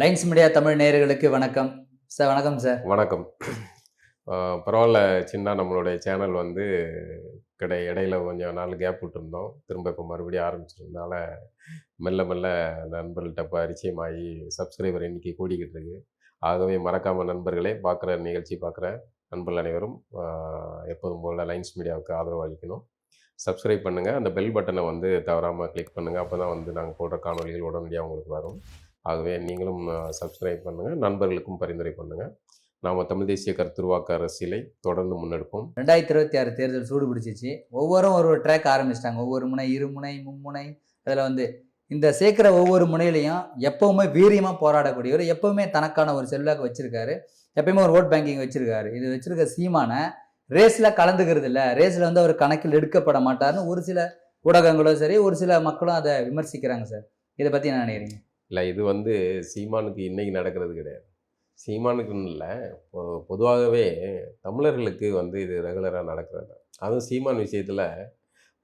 Lines media Tamil நேயர்களுக்கு வணக்கம். Sir வணக்கம் சார். வணக்கம். பரவாயில்ல சின்ன நம்மளுடைய சேனல் வந்து கிடை இடையில கொஞ்சம் நாள் கேப் விட்டுருந்தோம். திரும்ப இப்போ மறுபடியும் ஆரம்பிச்சிருந்தனால மெல்ல மெல்ல நண்பர்கள்ட்ட பரிச்சயமாகி சப்ஸ்கிரைபர் எண்ணிக்கை கூடிக்கிட்டு இருக்கு. ஆகவே மறக்காம நண்பர்களே பார்க்குற நிகழ்ச்சி பார்க்குற நண்பர்கள் அனைவரும் எப்போதும் போல் லைன்ஸ் மீடியாவுக்கு ஆதரவு அளிக்கணும். சப்ஸ்கிரைப் பண்ணுங்கள் அந்த பெல் பட்டனை வந்து தவறாமல் கிளிக் பண்ணுங்கள் அப்போ தான் வந்து நாங்கள் போடுற காணொளிகள் உடனடியாக உங்களுக்கு வரும். ஆகவே நீங்களும் சப்ஸ்கிரைப் பண்ணுங்கள் நண்பர்களுக்கும் பரிந்துரை பண்ணுங்கள் நாம் தமிழ் தேசிய கருத்துருவாக்க அரசியலை தொடர்ந்து முன்னெடுப்போம். ரெண்டாயிரத்தி இருபத்தி ஆறு தேர்தல் சூடு பிடிச்சிச்சு. ஒவ்வொரும் ஒரு ஒரு ட்ராக் ஆரம்பிச்சிட்டாங்க. ஒவ்வொரு முனை இருமுனை மும்முனை. அதில் வந்து இந்த சேர்க்குற ஒவ்வொரு முனையிலையும் எப்பவுமே வீரியமாக போராடக்கூடியவர் எப்பவுமே தனக்கான ஒரு செல்வாக்கு வச்சுருக்காரு. எப்பயுமே ஒரு ஓட் பேங்கிங் வச்சுருக்காரு. இது வச்சுருக்க சீமான ரேஸில் கலந்துக்கிறது இல்லை ரேஸில் வந்து அவர் கணக்கில் எடுக்கப்பட மாட்டார்னு ஒரு சில ஊடகங்களும் சரி ஒரு சில மக்களும் அதை விமர்சிக்கிறாங்க சார். இதை பற்றி என்ன நினைக்கிறீங்க? இல்லை இது வந்து சீமானுக்கு இன்றைக்கி நடக்கிறது கிடையாது. சீமானுக்குன்னு இல்லை பொதுவாகவே தமிழர்களுக்கு வந்து இது ரெகுலராக நடக்கிறது அதுவும் சீமான் விஷயத்தில்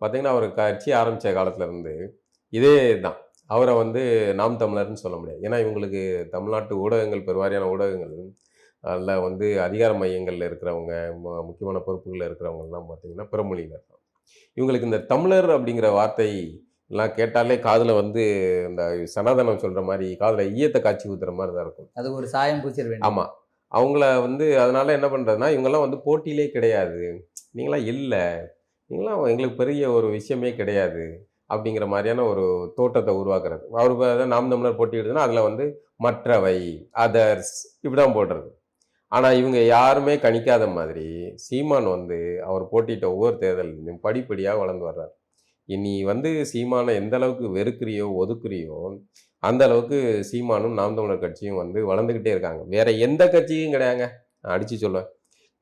பார்த்திங்கன்னா அவர் கட்சி ஆரம்பித்த காலத்துலேருந்து இதே தான். அவரை வந்து நாம் தமிழர்னு சொல்ல முடியாது. ஏன்னா இவங்களுக்கு தமிழ்நாட்டு ஊடகங்கள் பெருவாரியான ஊடகங்கள் அதில் வந்து அதிகார மையங்களில் இருக்கிறவங்க மு- முக்கியமான பொறுப்புகளில் இருக்கிறவங்கலாம் பார்த்திங்கன்னா பிறமொழியில் தான். இவங்களுக்கு இந்த தமிழர் அப்படிங்கிற வார்த்தை எல்லாம் கேட்டாலே காதில் வந்து இந்த சனாதனம் சொல்கிற மாதிரி காதில் ஈயத்தை காய்ச்சி ஊத்துற மாதிரி தான் இருக்கும். அது ஒரு சாயம் பூசிட வேண்டும் ஆமாம் அவங்கள வந்து அதனால என்ன பண்ணுறதுனா இவங்கெல்லாம் வந்து போட்டியிலே கிடையாது. நீங்களாம் இல்லை. நீங்களாம் எங்களுக்கு பெரிய ஒரு விஷயமே கிடையாது அப்படிங்கிற மாதிரியான ஒரு தோற்றத்தை உருவாக்குறது. அதான் நாம் தமிழர் போட்டியிடுதுன்னா அதில் வந்து மற்றவை அதர்ஸ் இப்படி தான் போடுறது. ஆனால் இவங்க யாருமே கணிக்காத மாதிரி சீமான் வந்து அவர் போட்டியிட்ட ஒவ்வொரு தேர்தலையும் படிப்படியாக வளர்ந்து வர்றார். நீ வந்து சீமானை எந்த அளவுக்கு வெறுக்கிறியோ ஒதுக்குறியோ அந்த அளவுக்கு சீமானும் நாம் தமிழர் கட்சியும் வந்து வளர்ந்துக்கிட்டே இருக்காங்க. வேற எந்த கட்சியும் கிடையாங்க நான் அடிச்சு சொல்லுவேன்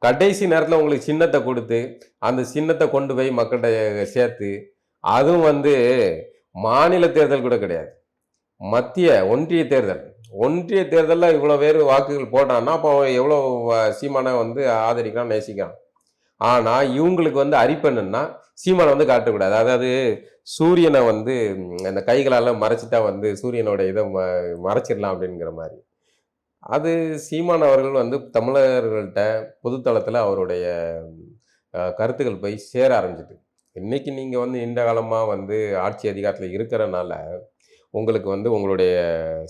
கடைசி நேரத்தில் உங்களுக்கு சின்னத்தை கொடுத்து அந்த சின்னத்தை கொண்டு போய் மக்கள்கிட்ட சேர்த்து அதுவும் வந்து மாநில தேர்தல் கூட கிடையாது. மத்திய ஒன்றிய தேர்தல். ஒன்றிய தேர்தலில் இவ்வளோ பேர் வாக்குகள் போட்டான்னா அப்போ எவ்வளோ சீமானை வந்து ஆதரிக்கலாம் நேசிக்கலாம் ஆனால் இவங்களுக்கு வந்து அரிப்பெண்ணுன்னா சீமானை வந்து காட்டக்கூடாது. அதாவது சூரியனை வந்து அந்த கைகளால் மறைச்சிட்டா வந்து சூரியனோட இதை ம மறைச்சிடலாம் அப்படிங்கிற மாதிரி. அது சீமான் அவர்கள் வந்து தமிழர்கள்ட்ட பொதுத்தளத்தில் அவருடைய கருத்துக்கள் போய் சேர ஆரம்பிச்சிட்டு இன்னைக்கு நீங்கள் வந்து நீண்ட காலமாக வந்து ஆட்சி அதிகாரத்தில் இருக்கிறனால உங்களுக்கு வந்து உங்களுடைய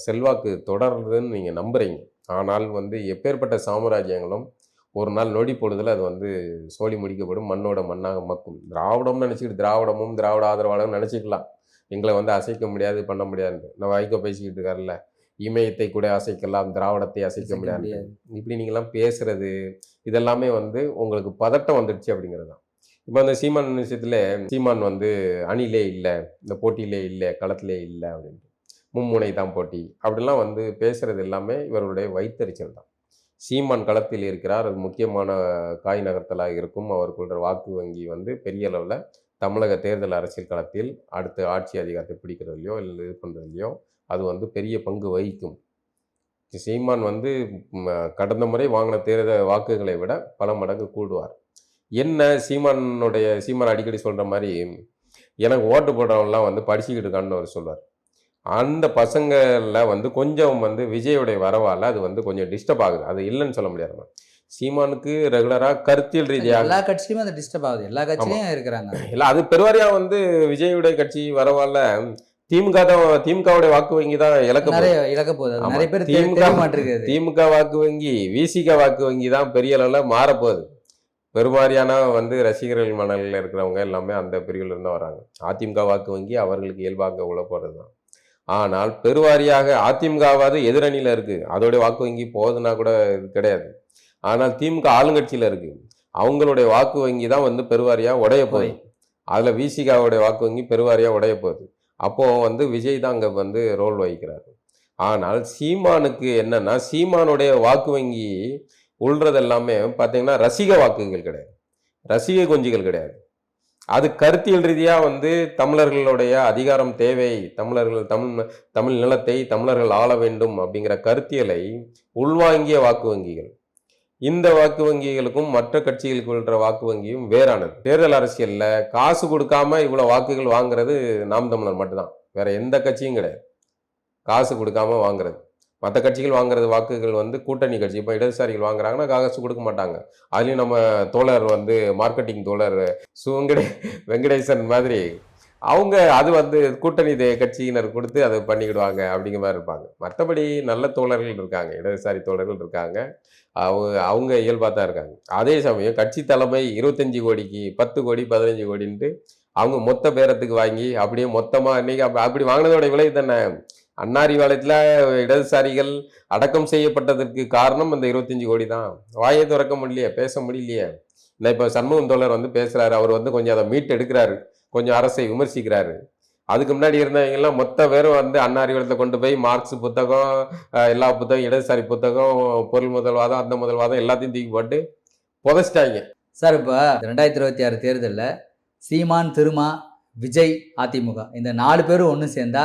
செல்வாக்கு தொடருதுன்னு நீங்கள் நம்புகிறீங்க ஆனால் வந்து எப்பேற்பட்ட சாம்ராஜ்யங்களும் ஒரு நாள் நொடி பொழுதுல அது வந்து சோழி முடிக்கப்படும் மண்ணோட மண்ணாக மக்கும். திராவிடம்னு நினச்சிக்கிட்டு திராவிடமும் திராவிட ஆதரவாளரும் நினச்சிக்கலாம். எங்களை வந்து அசைக்க முடியாது பண்ண முடியாது நான் வைகோ பேசிக்கிட்டு இருக்காருல்ல இமயத்தை கூட அசைக்கலாம் திராவிடத்தை அசைக்க முடியாது. இப்படி நீங்களாம் பேசுறது இதெல்லாமே வந்து உங்களுக்கு பதட்டம் வந்துடுச்சு அப்படிங்கிறது தான். இப்போ அந்த சீமான் விஷயத்துல சீமான் வந்து அணிலே இல்லை இந்த போட்டியிலே இல்லை களத்திலே இல்லை அப்படின்ட்டு. மும்முனை தான் போட்டி. அப்படிலாம் வந்து பேசுறது எல்லாமே இவருடைய வைத்தறிச்சல் தான். சீமான் களத்தில் இருக்கிறார். அது முக்கியமான காய் நகர்த்தலாக இருக்கும். அவருக்குள்ள வாக்கு வங்கி வந்து பெரிய அளவில் தமிழக தேர்தல் அரசியல் களத்தில் அடுத்த ஆட்சி அதிகாரத்தை பிடிக்கிறதுலையோ இல்லை இது பண்ணுறதுலையோ அது வந்து பெரிய பங்கு வகிக்கும். சீமான் வந்து கடந்த முறை வாங்கின தேர்தல் வாக்குகளை விட பல மடங்கு கூடுவார். என்ன சீமானுடைய சீமான் அடிக்கடி சொல்கிற மாதிரி எனக்கு ஓட்டு போடுறவன்லாம் வந்து படிச்சுக்கிட்டு இருக்கான்னு அவர் சொல்வார். அந்த பசங்களில் வந்து கொஞ்சம் வந்து விஜயோடைய வரவால் அது வந்து கொஞ்சம் டிஸ்டர்ப் ஆகுது. அது இல்லைன்னு சொல்ல முடியாது சீமானுக்கு ரெகுலராக கருத்தியல் ரீதியாக எல்லா கட்சியுமே அது டிஸ்டர்ப் ஆகுது. எல்லா கட்சியிலையும் இருக்கிறாங்க. இல்லை அது பெருவாரியாக வந்து விஜயுடைய கட்சி வரவால திமுக தான் திமுகவுடைய வாக்கு வங்கி தான் இழக்க நிறைய இழக்க போகுது. நிறைய பேர் திமுக திமுக வாக்கு வங்கி விசிக வாக்கு வங்கி தான் பெரிய அளவில் மாறப்போகுது. பெருமாரியான வந்து ரசிகர்கள் மனநிலையில் இருக்கிறவங்க எல்லாமே அந்த பிரிவில் இருந்து வராங்க. அதிமுக வாக்கு வங்கி அவர்களுக்கு இயல்பாக உள்ள போகிறது தான் ஆனால் பெருவாரியாக அதிமுகவாவது எதிரணியில் இருக்குது அதோடைய வாக்கு வங்கி போகுதுன்னா கூட இது கிடையாது. ஆனால் திமுக ஆளுங்கட்சியில் இருக்குது அவங்களுடைய வாக்கு வங்கி தான் வந்து பெருவாரியாக உடைய போகுது. அதில் விசிகாவுடைய வாக்கு வங்கி பெருவாரியாக உடைய போகுது. அப்போது வந்து விஜய் தான் அங்கே வந்து ரோல் வகிக்கிறாரு. ஆனால் சீமானுக்கு என்னன்னா சீமானுடைய வாக்கு வங்கி உள்றது எல்லாமே பார்த்தீங்கன்னா ரசிக வாக்குகள் கிடையாது. ரசிக கொஞ்சிகள் கிடையாது. அது கருத்தியல் ரீதியாக வந்து தமிழர்களுடைய அதிகாரம் தேவை. தமிழர்கள் தமிழ் தமிழ் நிலத்தை தமிழர்கள் ஆள வேண்டும் அப்படிங்கிற கருத்தியலை உள்வாங்கிய வாக்கு வங்கிகள். இந்த வாக்கு வங்கிகளுக்கும் மற்ற கட்சிகளுக்கு உள்ள வாக்கு வங்கியும் வேறானது. தேர்தல் அரசியலில் காசு கொடுக்காம இவ்வளோ வாக்குகள் வாங்குறது நாம் தமிழர் மட்டும்தான். வேற எந்த கட்சியும் கிடையாது. காசு கொடுக்காம வாங்குறது. மற்ற கட்சிகள் வாங்குறது வாக்குகள் வந்து கூட்டணி கட்சி. இப்போ இடதுசாரிகள் வாங்குறாங்கன்னா காங்கிரஸ் கொடுக்க மாட்டாங்க. அதுலேயும் நம்ம தோழர் வந்து மார்க்கெட்டிங் தோழர் சுவங்கடே வெங்கடேசன் மாதிரி அவங்க அது வந்து கூட்டணி தே- கட்சியினர் கொடுத்து அதை பண்ணிக்கிடுவாங்க அப்படிங்கிற மாதிரி இருப்பாங்க. மற்றபடி நல்ல தோழர்கள் இருக்காங்க. இடதுசாரி தோழர்கள் இருக்காங்க. அவங்க அவங்க இயல்பாக தான் இருக்காங்க. அதே சமயம் கட்சி தலைமை இருபத்தஞ்சி கோடிக்கு பத்து கோடி பதினஞ்சு கோடின்ட்டு அவங்க மொத்த பேரத்துக்கு வாங்கி அப்படியே மொத்தமாக இன்னைக்கு அப்படி வாங்கினதோட விலை தானே? அன்னாரி வாலயத்தில் இடதுசாரிகள் அடக்கம் செய்யப்பட்டதற்கு காரணம் அந்த இருபத்தஞ்சி கோடி தான் வாயை திறக்க முடியலையே பேச முடியலையே. நான் இப்போ சண்முகம் தோழர் வந்து பேசுகிறாரு அவர் வந்து கொஞ்சம் அதை மீட் எடுக்கிறாரு கொஞ்சம் அரசை விமர்சிக்கிறாரு. அதுக்கு முன்னாடி இருந்தவங்கெல்லாம் மொத்த பேரும் வந்து அன்னாரி வளத்தில் கொண்டு போய் மார்க்ஸ் புத்தகம் எல்லா புத்தகம் இடதுசாரி புத்தகம் பொருள் முதல்வாதம் அந்த முதல்வாதம் எல்லாத்தையும் தூக்கி போட்டு புதைச்சிட்டாங்க. சார் இப்போ ரெண்டாயிரத்தி இருபத்தி ஆறு தேர்தலில் சீமான் திருமா விஜய் அதிமுக இந்த நாலு பேரும் ஒன்று சேர்ந்தா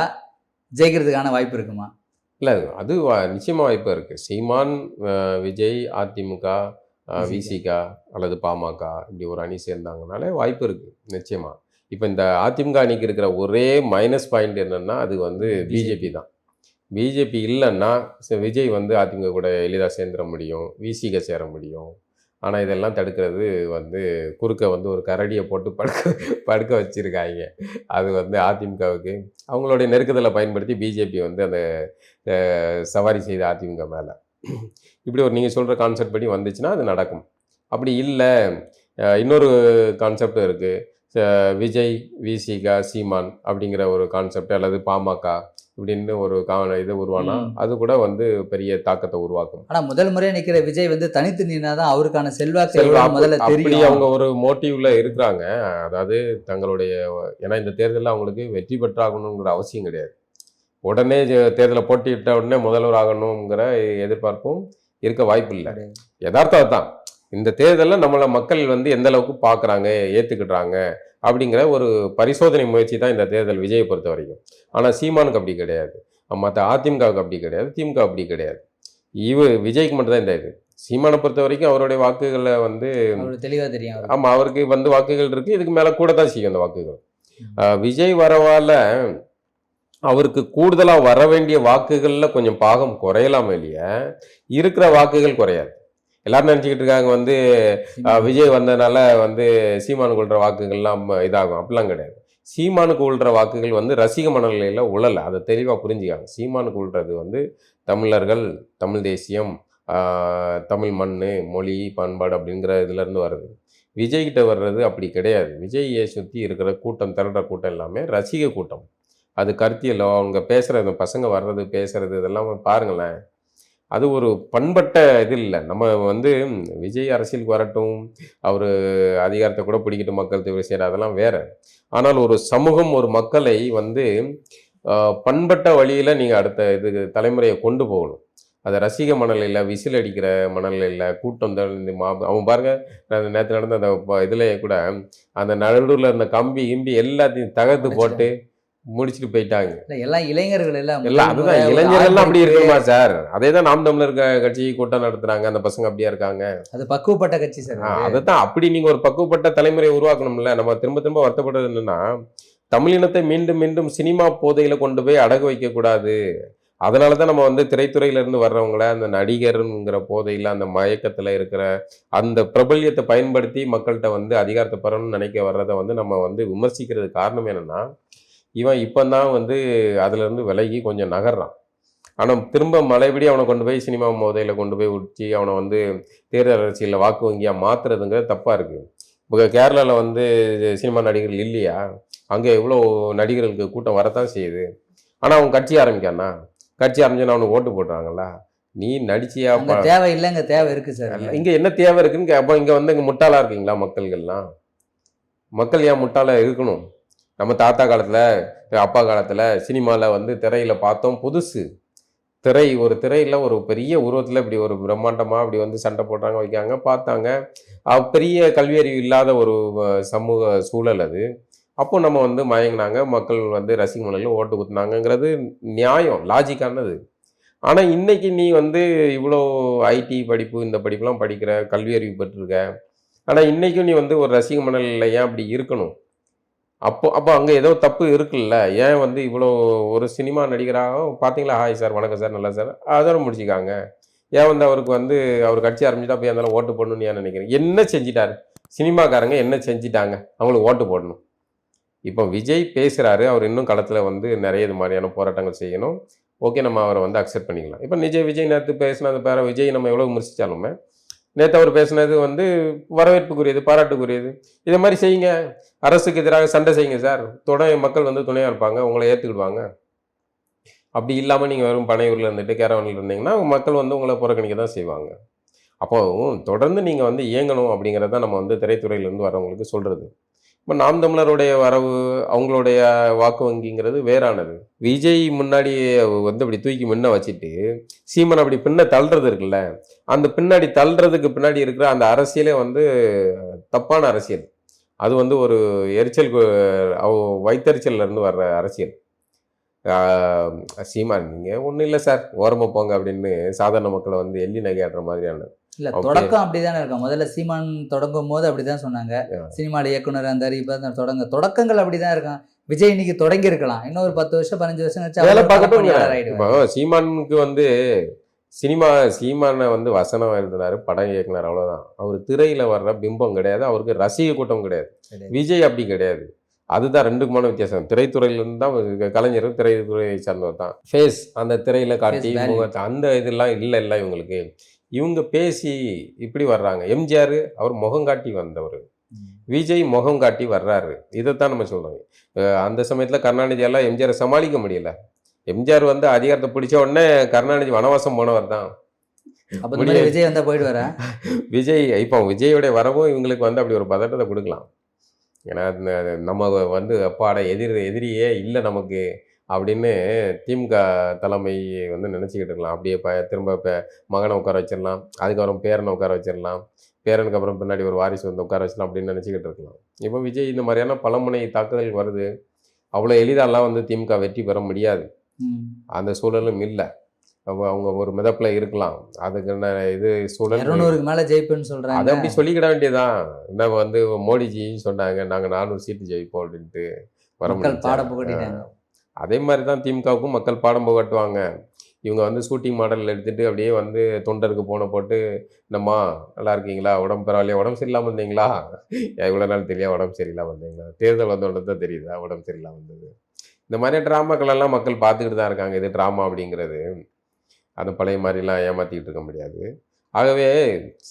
ஜெயிக்கிறதுக்கான வாய்ப்பு இருக்குமா? இல்லை அது வா- நிச்சயமா வாய்ப்பு இருக்கு. சீமான் விஜய் அதிமுக. விசிகா அல்லது பாமக இப்படி ஒரு அணி சேர்ந்தாங்கனாலே வாய்ப்பு இருக்கு நிச்சயமா. இப்போ இந்த அதிமுக அணிக்கு இருக்கிற ஒரே மைனஸ் பாயிண்ட் என்னன்னா அது வந்து பிஜேபி தான். பிஜேபி இல்லைன்னா விஜய் வந்து அதிமுக கூட எளிதாக சேர்ந்துட முடியும் விசிக சேர முடியும். ஆனால் இதெல்லாம் தடுக்கிறது வந்து குறுக்க வந்து ஒரு கரடியை போட்டு படுக்க படுக்க வச்சுருக்காங்க. அது வந்து அதிமுகவுக்கு அவங்களுடைய நெருக்கத்தில் பயன்படுத்தி பிஜேபி வந்து அந்த சவாரி செய்த அதிமுக மேலே. இப்படி ஒரு நீங்கள் சொல்கிற கான்செப்ட் படி வந்துச்சுன்னா அது நடக்கும். அப்படி இல்லை இன்னொரு கான்செப்ட் இருக்குது விஜய் விசிகா சீமான் அப்படிங்கிற ஒரு கான்செப்ட் அல்லது பாமக இப்படின்னு ஒரு கா இது உருவானா. அது கூட வந்து பெரிய தாக்கத்தை உருவாக்கும். ஆனா முதல் முறையா நிக்கிற விஜய் வந்து தனித்து நின்னாதான் அவருக்கான செல்வாக்கு முதல்ல தெரியும். அவங்க ஒரு மோட்டிவ்ல இருக்கிறாங்க. அதாவது தங்களுடைய ஏன்னா இந்த தேர்தலில் அவங்களுக்கு வெற்றி பெற்றாகணுங்கிற அவசியம் கிடையாது. உடனே தேர்தலை போட்டியிட்ட உடனே முதல்வர் ஆகணுங்கிற எதிர்பார்ப்பும் இருக்க வாய்ப்பு இல்லை. யதார்த்தம் தான் இந்த தேர்தலில் நம்மளை மக்கள் வந்து எந்த அளவுக்கு பார்க்குறாங்க ஏற்றுக்கிட்டாங்க அப்படிங்கிற ஒரு பரிசோதனை முயற்சி தான் இந்த தேர்தல் விஜயை பொறுத்த வரைக்கும். ஆனால் சீமானுக்கு அப்படி கிடையாது. மற்ற அதிமுகவுக்கு அப்படி கிடையாது. திமுக அப்படி கிடையாது. இவ விஜய்க்கு மட்டும் தான் இந்த இது. சீமானை பொறுத்த வரைக்கும் அவருடைய வாக்குகளை வந்து அவருக்கு தெளிவா தெரியும். ஆமாம் அவருக்கு வந்து வாக்குகள் இருக்கு. இதுக்கு மேலே கூட தான் செய்யும் அந்த வாக்குகள். விஜய் வரவால அவருக்கு கூடுதலாக வர வேண்டிய வாக்குகளில் கொஞ்சம் பாகம் குறையலாமே இல்லையா? இருக்கிற வாக்குகள் குறையாது. எல்லாரும் நினச்சிக்கிட்டு இருக்காங்க வந்து விஜய் வந்ததுனால வந்து சீமானுக்கு உள்ற வாக்குகள்லாம் இதாகும். அப்படிலாம் கிடையாது. சீமானுக்கு உள்ற வாக்குகள் வந்து ரசிக மனநிலையில் உழல. அதை தெளிவாக புரிஞ்சுக்காங்க. சீமானுக்கு உள்றது வந்து தமிழர்கள் தமிழ் தேசியம் தமிழ் மண் மொழி பண்பாடு அப்படிங்கிற இதுலேருந்து வருது விஜய்கிட்ட வர்றது அப்படி கிடையாது. விஜயை சுற்றி இருக்கிற கூட்டம் திரடுற கூட்டம் எல்லாமே ரசிக கூட்டம். அது கருத்தியலோ. அவங்க பேசுகிற இந்த பசங்க வர்றது பேசுறது இதெல்லாம் பாருங்களேன். அது ஒரு பண்பட்ட இது இல்லை. நம்ம வந்து விஜய் அரசியலுக்கு வரட்டும் அவர் அதிகாரத்தை கூட பிடிக்கட்டும் மக்கள் தேவை செய்கிற அதெல்லாம் வேற. ஆனால் ஒரு சமூகம் ஒரு மக்களை வந்து பண்பட்ட வழியில் நீங்கள் அடுத்த இது தலைமுறையை கொண்டு போகணும். அதை ரசிக மணலில் விசில் அடிக்கிற மணலில் கூட்டம் மா அவன் பாருங்க நேற்று நடந்த அந்த இதில் கூட அந்த நடுவில் இருந்த கம்பி கிம்பி எல்லாத்தையும் தகர்த்து போட்டு முடிச்சுட்டு போயிட்டாங்க. இல்ல எல்லாம் இளைஞர்கள் எல்லாம் எல்லாம் அதுதான் ஒரு இளைஞர்கள்லாம் அப்படி இருக்குமா சார்? அதே தான் நாம் தமிழர் கட்சி கூட்டம் நடத்துறாங்க அந்த பசங்க அப்படியா இருக்காங்க. அது பக்குவப்பட்ட கட்சி சார் அது. அதைத்தான் அப்படி நீங்க ஒரு பக்குவப்பட்ட தலைமுறை உருவாக்கணும்ல. நம்ம திரும்ப திரும்ப வருத்தப்படுறது என்னன்னா தமிழினத்தை மீண்டும் மீண்டும் சினிமா போதையில கொண்டு போய் அடகு வைக்க கூடாது அதனால தான் நம்ம வந்து திரைத்துறையில இருந்து வர்றவங்கள அந்த நடிகருங்கிற போதையில அந்த மயக்கத்துல இருக்கிற அந்த பிரபல்யத்தை பயன்படுத்தி மக்கள்கிட்ட வந்து அதிகாரத்தை பெறணும்னு நினைக்க வர்றதை வந்து நம்ம வந்து விமர்சிக்கிறது காரணம் என்னன்னா இவன் இப்போதான் வந்து அதுல இருந்து விலகி கொஞ்சம் நகர்றான். ஆனால் திரும்ப மலைபடி அவனை கொண்டு போய் சினிமா மோதையில கொண்டு போய் உச்சி அவனை வந்து தேர்தல் அரசியலில் வாக்கு வங்கியாக மாற்றுறதுங்கிறது தப்பாக இருக்குது இப்போ கேரளாவில் வந்து சினிமா நடிகர்கள் இல்லையா? அங்கே எவ்வளோ நடிகர்களுக்கு கூட்டம் வரத்தான் செய்யுது. ஆனால் அவன் கட்சி ஆரம்பிக்கானா கட்சி ஆரம்பிச்சோன்னா அவனுக்கு ஓட்டு போடுறாங்களா நீ நடிச்சியா? தேவை இல்ல இங்க தேவை இருக்கு சார். இங்கே என்ன தேவை இருக்குன்னு கே- அப்போ இங்கே வந்து இங்கே முட்டாளாக இருக்கீங்களா மக்கள்கள்லாம்? மக்கள் ஏன் முட்டாளாக இருக்கணும்? நம்ம தாத்தா காலத்தில் அப்பா காலத்தில் சினிமாவில் வந்து திரையில் பார்த்தோம் புதுசு. திரை ஒரு திரையில் ஒரு பெரிய உருவத்தில் இப்படி ஒரு பிரம்மாண்டமாக அப்படி வந்து சண்டை போடுறாங்க வைக்காங்க பார்த்தாங்க. பெரிய கல்வியறிவு இல்லாத ஒரு சமூக சூழல் அது. அப்போ நம்ம வந்து மயங்கினாங்க மக்கள் வந்து ரசிக மணலில் ஓட்டு குத்துனாங்கங்கிறது நியாயம் லாஜிக்கானது. ஆனால் இன்றைக்கி நீ வந்து இவ்வளோ ஐடி படிப்பு இந்த படிப்புலாம் படிக்கிற கல்வியறிவு பெற்றிருக்க. ஆனால் இன்றைக்கும் நீ வந்து ஒரு ரசிக மணலில் ஏன் அப்படி இருக்கணும்? அப்போ அப்போ அங்கே ஏதோ தப்பு இருக்குல்ல? ஏன் வந்து இவ்வளோ ஒரு சினிமா நடிகராக? பார்த்தீங்களா? ஹாய் சார் வணக்கம் சார் நல்லா சார். அதோட முடிச்சுக்காங்க. ஏன் வந்து அவருக்கு வந்து அவர் கட்சி ஆரம்பிச்சுட்டா போய் இருந்தாலும் ஓட்டு போடணும்னு ஏன் நினைக்கிறேன் என்ன செஞ்சிட்டாரு? சினிமாக்காரங்க என்ன செஞ்சிட்டாங்க? அவங்களுக்கு ஓட்டு போடணும். இப்போ விஜய் பேசுகிறாரு அவர் இன்னும் களத்தில் வந்து நிறைய இது மாதிரியான போராட்டங்கள் செய்யணும். ஓகே நம்ம அவரை வந்து அக்செப்ட் பண்ணிக்கலாம். இப்போ நிஜய் விஜய் நேற்று பேசின அந்த பேர விஜய் நம்ம எவ்வளோ விமர்சித்தாலுமே நேற்று அவர் பேசினது வந்து வரவேற்புக்குரியது பாராட்டுக்குரியது. இதை மாதிரி செய்யுங்க. அரசுக்கு எதிராக சண்டை செய்யுங்க சார். துணை மக்கள் வந்து துணையாக இருப்பாங்க. உங்களை ஏற்றுக்கிடுவாங்க அப்படி இல்லாமல் நீங்கள் வெறும் பனையூரில் இருந்துட்டு கேரவனில் இருந்தீங்கன்னா மக்கள் வந்து உங்களை புறக்கணிக்க தான் செய்வாங்க. அப்போ தொடர்ந்து நீங்கள் வந்து இயங்கணும் அப்படிங்கிறத நம்ம வந்து திரைத்துறையிலேருந்து வரவங்களுக்கு சொல்கிறது இப்போ நாம் தமிழருடைய வரவு அவங்களுடைய வாக்கு வங்கிங்கிறது வேறானது. விஜய் முன்னாடி வந்து அப்படி தூக்கி முன்ன வச்சுட்டு சீமன் அப்படி பின்ன தள்ளுறது இருக்குல்ல அந்த பின்னாடி தள்ளுறதுக்கு பின்னாடி இருக்கிற அந்த அரசியலே வந்து தப்பான அரசியல். அது வந்து ஒரு எரிச்சல் கு- அவ வர்ற அரசியல். சீமான் நீங்கள் ஒன்றும் இல்லை சார் ஓரமாக போங்க அப்படின்னு சாதாரண மக்களை வந்து எள்ளி நகையாடுற மாதிரியானது. இல்ல. தொடக்கம் அப்படிதானே இருக்கும். முதல்ல சீமான் தொடங்கும் போது அப்படிதான் சொன்னாங்க. சினிமால இயக்குனர் அந்த இப்ப தொடங்க தொடக்கங்கள் அப்படிதான் இருக்கும். விஜய் இன்னைக்கு தொடங்கி இருக்கலாம் இன்னும் ஒரு பத்து வருஷம் பதினஞ்சு வருஷம். இப்போ சீமானுக்கு வந்து சினிமா சீமானை வந்து வசனம் எழுதினாரு படம் இயக்குனார் அவ்வளவுதான். அவர் திரையில வர்ற பிம்பம் கிடையாது. அவருக்கு ரசிக கூட்டம் கிடையாது. விஜய் அப்படி கிடையாது. அதுதான் ரெண்டுக்குமான வித்தியாசம். திரைத்துறையிலேருந்து தான் கலைஞர் திரைத்துறையை சார்ந்தவர் தான். ஃபேஸ் அந்த திரையில காட்டி அந்த இதெல்லாம் இல்லை இல்லை இவங்களுக்கு. இவங்க பேசி இப்படி வர்றாங்க. எம்ஜிஆர் அவர் முகம் காட்டி வந்தவர். விஜய் முகம் காட்டி வர்றாரு. இதைத்தான் நம்ம சொல்றோம். அஹ் அந்த சமயத்துல கருணாநிதி எல்லாம் எம்ஜிஆரை சமாளிக்க முடியல. எம்ஜிஆர் வந்து அதிகாரத்தை பிடிச்ச உடனே கருணாநிதி வனவாசம் போனவர் தான். விஜய் வந்தா போயிட்டு வரா விஜய் இப்போ விஜயோடைய வரவும் இவங்களுக்கு வந்து அப்படி ஒரு பதட்டத்தை கொடுக்கலாம். ஏன்னா நம்ம வந்து அப்பாட எதிர் எதிரியே இல்லை நமக்கு. அப்படின்னு திமுக தலைமை வந்து நினச்சிக்கிட்டு இருக்கலாம். அப்படியே ப திரும்ப இப்போ மகனை உட்கார வச்சிடலாம். அதுக்கப்புறம் பேரனை உட்கார வச்சிடலாம். பேரனுக்கு அப்புறம் பின்னாடி ஒரு வாரிசு வந்து உட்கார வச்சிடலாம் அப்படின்னு நினச்சிக்கிட்டு இருக்கலாம். இப்போ விஜய் இந்த மாதிரியான பலமுனை தாக்குதல் வருது. அவ்வளோ எளிதாலாம் வந்து திமுக வெற்றி பெற முடியாது. அந்த சூழலும் இல்லை. அவங்க ஒரு மிதப்பில் இருக்கலாம். அதுக்கு இது சூழல் இருநூறுக்கு மேல ஜெயிப்புன்னு அதை சொல்றாங்க அப்படி சொல்லிக்கிட வேண்டியதுதான். நம்ம வந்து மோடிஜி சொன்னாங்க. நாங்க நானூறு சீட்டு ஜெயிப்போம் அப்படின்ட்டு வர புகட்டிட்டாங்க. அதே மாதிரி தான் திமுகவுக்கும் மக்கள் பாடம் புகட்டுவாங்க. இவங்க வந்து ஷூட்டிங் மாடல் எடுத்துகிட்டு அப்படியே வந்து தொண்டருக்கு போன போட்டு என்னம்மா நல்லா இருக்கீங்களா? உடம்பு பரவாயில்லையா? உடம்பு சரியில்லாமல் வந்தீங்களா? எவ்வளோ நாள் தெரியாது உடம்பு சரியில்லாமல் வந்தீங்களா? தேர்தல் வந்தோடனே தான் தெரியுதா? உடம்பு சரியில்லாமல் வந்தது. இந்த மாதிரி ட்ராமாக்களெல்லாம் மக்கள் பார்த்துக்கிட்டு தான் இருக்காங்க. இது ட்ராமா அப்படிங்கிறது. அது பழைய மாதிரிலாம் ஏமாற்றிக்கிட்டு இருக்க முடியாது. ஆகவே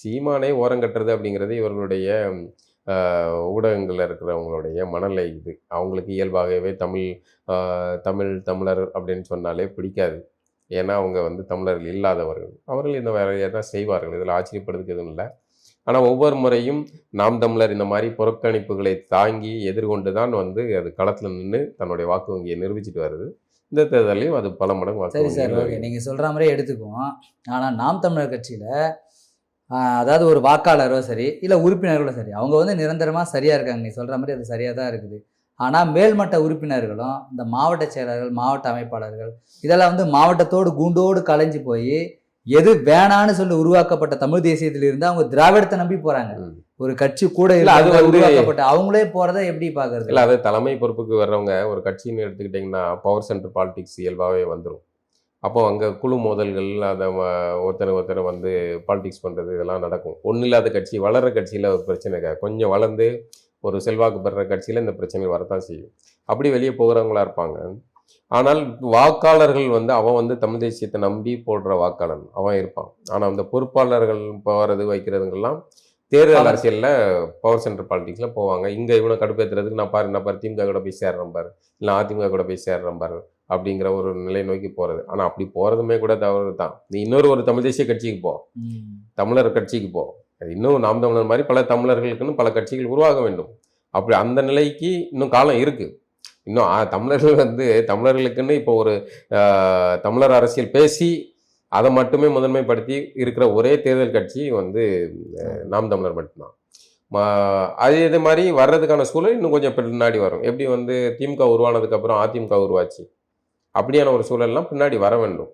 சீமானை ஓரங்கட்டுறது அப்படிங்கிறது இவர்களுடைய ஊடகங்கள்ல இருக்கிறவங்களுடைய மனநிலை இது. அவங்களுக்கு இயல்பாகவே தமிழ் தமிழ் தமிழர் அப்படின்னு சொன்னாலே பிடிக்காது. ஏன்னா அவங்க வந்து தமிழர்கள் இல்லாதவர்கள். அவர்கள் இந்த வேலையை தான் செய்வார்கள். இதில் ஆச்சரியப்படுறதுக்கு எதுவும் இல்லை. ஆனால் ஒவ்வொரு முறையும் நாம் தமிழர் இந்த மாதிரி புறக்கணிப்புகளை தாங்கி எதிர்கொண்டு தான் வந்து அது களத்தில் நின்று தன்னுடைய வாக்கு வங்கியை நிரூபிச்சிட்டு வருது. இந்த தேர்தலையும் அது பல மடங்கு சரி சார் ஓகே. நிரூபிக்கும். நீங்க சொல்ற மாதிரியே எடுத்துக்குவோம். ஆனா நாம் தமிழர் கட்சியில அதாவது ஒரு வாக்காளரோ சரி இல்ல உறுப்பினர்களோ சரி அவங்க வந்து நிரந்தரமா சரியா இருக்காங்க. நீ சொல்ற மாதிரி அது சரியா தான் இருக்குது. ஆனா மேல்மட்ட உறுப்பினர்களும் இந்த மாவட்ட செயலர்கள் மாவட்ட அமைப்பாளர்கள் இதெல்லாம் வந்து மாவட்டத்தோடு கூண்டோடு கலைஞ்சு போய் எது வேணான்னு சொல்லி உருவாக்கப்பட்ட தமிழ் தேசியத்துல இருந்து அவங்க திராவிடத்தை நம்பி போறாங்க. ம். ஒரு கட்சி கூட இல்ல, அது உருவாக்கப்பட்ட அவங்களே போறதை எப்படி பாக்குறது? இல்லை அது தலைமை பொறுப்புக்கு வர்றவங்க ஒரு கட்சின்னு எடுத்துக்கிட்டிங்கன்னா பவர் சென்டர் பாலிடிக்ஸ் இயல்பாகவே வந்துடும் அப்போ அங்கே குழு மோதல்கள் அதை வ- ஒருத்தர் ஒருத்தர் வந்து பாலிடிக்ஸ் பண்ணுறது இதெல்லாம் நடக்கும். ஒன்றும் இல்லாத கட்சி வளர்கிற கட்சியில் ஒரு பிரச்சனை இருக்காது. கொஞ்சம் வளர்ந்து ஒரு செல்வாக்கு பெறுற கட்சியில் இந்த பிரச்சனை வரத்தான் செய்யும். அப்படி வெளியே போகிறவங்களா இருப்பாங்க. ஆனால் வாக்காளர்கள் வந்து அவன் வந்து தமிழ் தேசியத்தை நம்பி போடுற வாக்காளன். அவன் இருப்பான். ஆனால் அந்த பொறுப்பாளர்கள் போகிறது வைக்கிறதுங்கெல்லாம் தேர்தல் அரசியலில் பவர் சென்டர் பாலிடிக்ஸில் போவாங்க. இங்கே இவனை கடுப்பேற்றுறதுக்கு நான் பாரு நான் பாரு திமுக கூட போய் சேர்றேன் பாரு. இல்லை அதிமுக கூட போய் சேர்றேன் பாரு. அப்படிங்கிற ஒரு நிலை நோக்கி போகிறது ஆனால் அப்படி போகிறதுமே கூட தவறு தான். நீ இன்னொரு ஒரு தமிழ் தேசிய கட்சிக்கு போ. தமிழர் கட்சிக்கு போ. இன்னும் நாம் தமிழர் மாதிரி பல தமிழர்களுக்குன்னு பல கட்சிகள் உருவாக வேண்டும். அப்படி அந்த நிலைக்கு இன்னும் காலம் இருக்கு. இன்னும் தமிழர்கள் வந்து தமிழர்களுக்குன்னு இப்போ ஒரு தமிழர் அரசியல் பேசி அதை மட்டுமே முதன்மைப்படுத்தி இருக்கிற ஒரே தேர்தல் கட்சி வந்து நாம் தமிழர் மட்டும்தான். அது இது மாதிரி வர்றதுக்கான சூழல் இன்னும் கொஞ்சம் பின்னாடி வரும். எப்படி வந்து திமுக உருவானதுக்கு அப்புறம் அதிமுக உருவாச்சு. அப்படியான ஒரு சூழல்லாம் பின்னாடி வர வேண்டும்.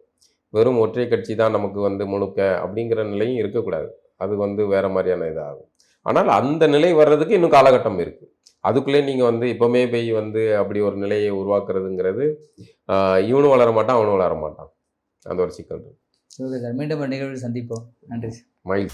வெறும் ஒற்றை கட்சி தான் நமக்கு வந்து முழுக்க அப்படிங்கிற நிலையும் இருக்கக்கூடாது. அது வந்து வேற மாதிரியான இதாகும். ஆனால் அந்த நிலை வர்றதுக்கு இன்னும் காலகட்டம் இருக்கு. அதுக்குள்ளே நீங்கள் வந்து இப்போமே போய் வந்து அப்படி ஒரு நிலையை உருவாக்குறதுங்கிறது இவனும் வளர மாட்டான் அவனும் வளர மாட்டான். அந்த ஒரு சிக்கல் இருக்கு. Okay sir. மீண்டும் நிகழ்வில் சந்திப்போம். நன்றி சார். மயில்